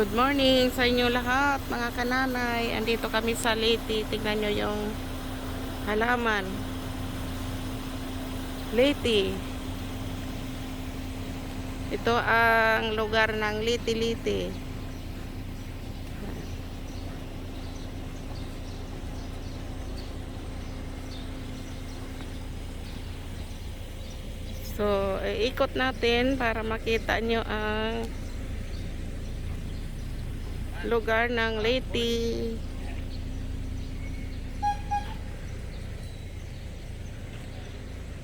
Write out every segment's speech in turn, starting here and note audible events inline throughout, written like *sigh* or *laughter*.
Good morning sa inyo lahat, mga kananay. Andito kami sa Leyte. Tignan nyo yung halaman. Leyte. Ito ang lugar ng Leyte-Leyte. So, ikot natin para makita nyo ang lugar ng Leyte.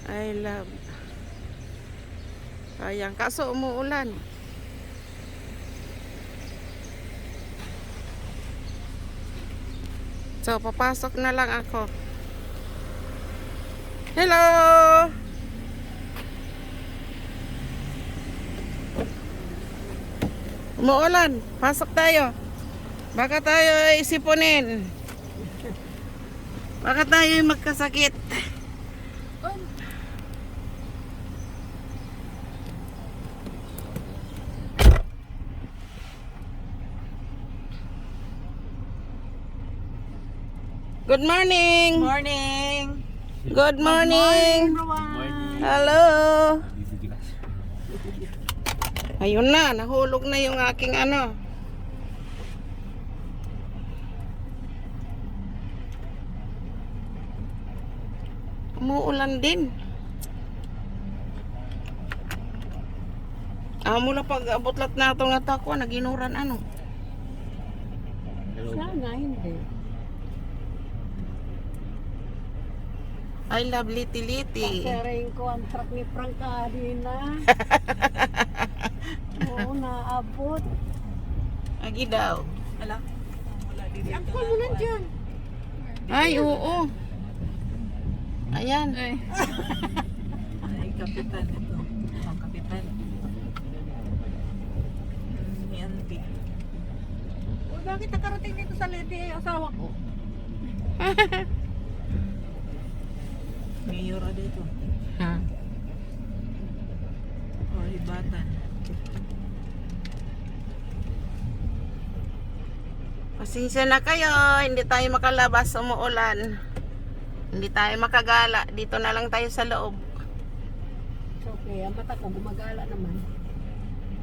I love. Ayan, kaso umuulan. So, papasok na lang ako. Hello! Umuulan. Pasok tayo. Baka tayo isipunin. Baka tayo magkasakit. Good morning. Morning! Good morning. everyone! Hello. Ayun na, nahulog na yung aking ano. Umuulan din. Ah, mula pag abotlat na itong natako, naginuran ano. Sana hindi. I love Liti Liti. Sharing ko ang truck ni Frank kanina. *laughs* Oo, naabot. Agi daw. Ala? Ako mo nandyan. Ay, oo. Ayan. *laughs* Ay, kapitan ito. Ang kapitan. Ni Auntie. Oh, bakit nakarating dito sa Lady eh, asawa ko? *laughs* Mayor dito. Ha? O, ibatan. Pasensya na kayo, hindi tayo makalabas, umuulan. Hindi tayo makagala, dito na lang tayo sa loob. It's okay, ang mata ko gumagala naman.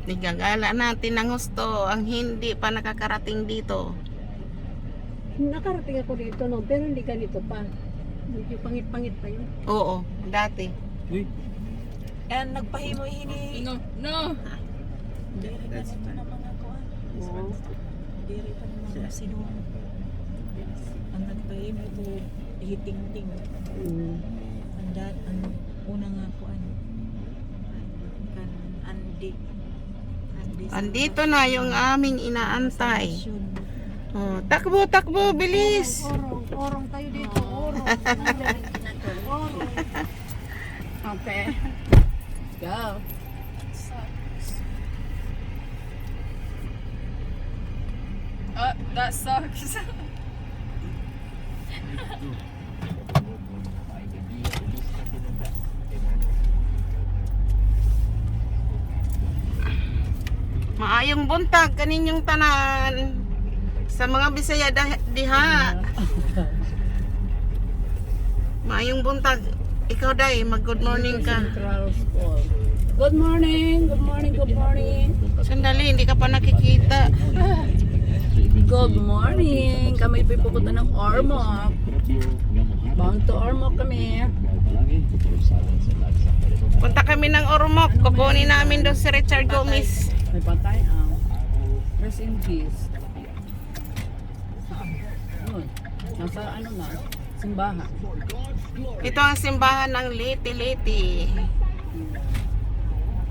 Hindi gagala natin ng gusto, ang hindi pa nakakarating dito. Nakarating ako dito no, pero hindi ganito pa. Medyo pangit-pangit pa yun. Oo, dati. And nagpahimo hini. No, no. Diri na mga kuan. Oo. Diri pa ng mga sinuha. Ang nagpahimo ito hiting-ting. Mm. Ang dat ang una nga kuan. Kan andi. Andi. Andito na yung aming inaantay. Oh, takbo, takbo, bilis. Orong, orong tayo dito. Orong. *laughs* Orong. Okay. Go. Oh, that sucks. *laughs* Maayong buntag kaninyong tanan sa mga Bisaya diha. Maayong buntag. Ikaw day, mag good morning ka. Good morning, good morning, good morning. Sandali, hindi ka pa nakikita. Good morning. Kami po pupunta ng Ormoc. Bound to Ormoc kami. Punta kami ng Ormoc. Kukunin namin doon si Richard Gomez. May patay ang. Rest in peace. Yun. Nasa ano na, simbahan. Ito ang simbahan ng Liti Liti.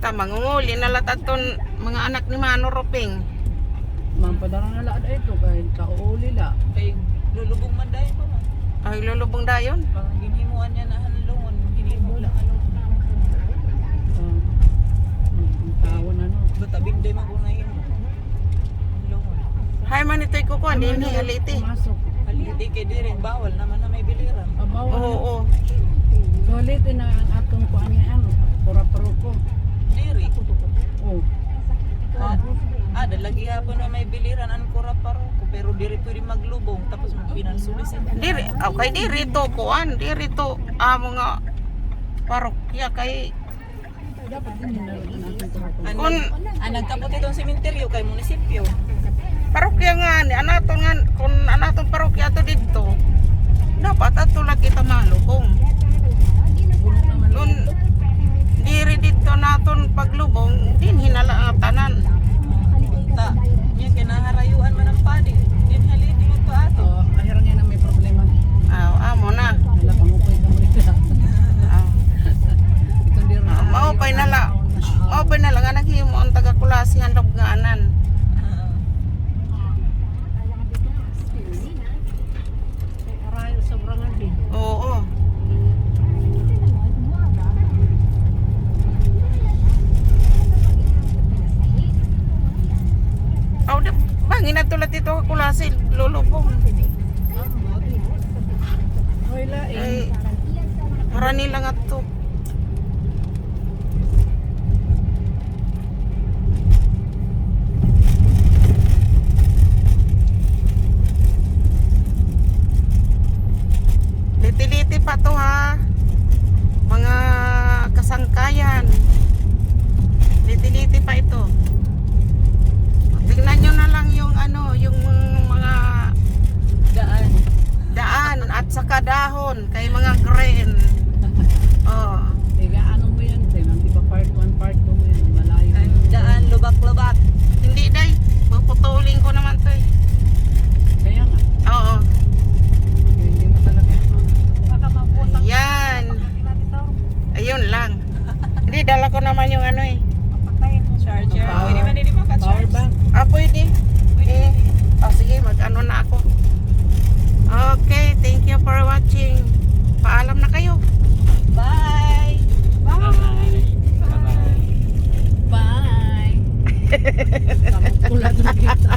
Tama, ngunguli na latag ton mga anak ni Mano Roping. Mampadara na laad ito kay kauuli la. Kay lulubong man dahil pa. Ay, lulubong dayon. Parang ginimuan niya na hanlungon. Ginimo lang. Ang tawon ano. Bata binday man kung. Hanlungon. Hay man ito'y kukuha, di ni Haliti. Haliti kay di rin bawal naman na may biliran. Oo, oo. So haliti na ang atong kuan nga ano. Pura puro ko. Diri. Oh. Ah, ah dalagi Gihapon na may biliran ang kura paroko pero diri pwede maglubong tapos pinansulisin. Diri, okay, diri to kuan, diri to ah, mga parokya kay kun ang nagkapot itong sementeryo kay munisipyo. parokya nga ni anaton nga kun anaton parokya to didto dapat ato lang kita malubong kun diri dito naton paglubong din hinala ang tanan Ta, niya kinaharayuan man ang padi. Din haliti mo to ato. Oh, akhirnya nga na may problema. aw amo na Wala pang upoy ka mo dito. aw Itong di Ah, mao pay nala mao pay nala nga naghimo ang taga kulasi handog nga anan Ah, Arayo sobrang din. oo Aw, di bangin dito ka kulasi lulubong. Hoy lain. Eh, para nila nga to. Liti-liti pa to ha. Mga kasangkayan. Liti-liti pa ito. Tingnan nyo na lang yung ano, yung mga daan. daan at saka dahon kay mga green. Oh. Tiga ano mo yan? Tiga, di ba part 1, part 2 mo yan? Malayo. Ang daan lubak-lubak. Hindi day. Puputulin ko naman 'to Kamukula na kita.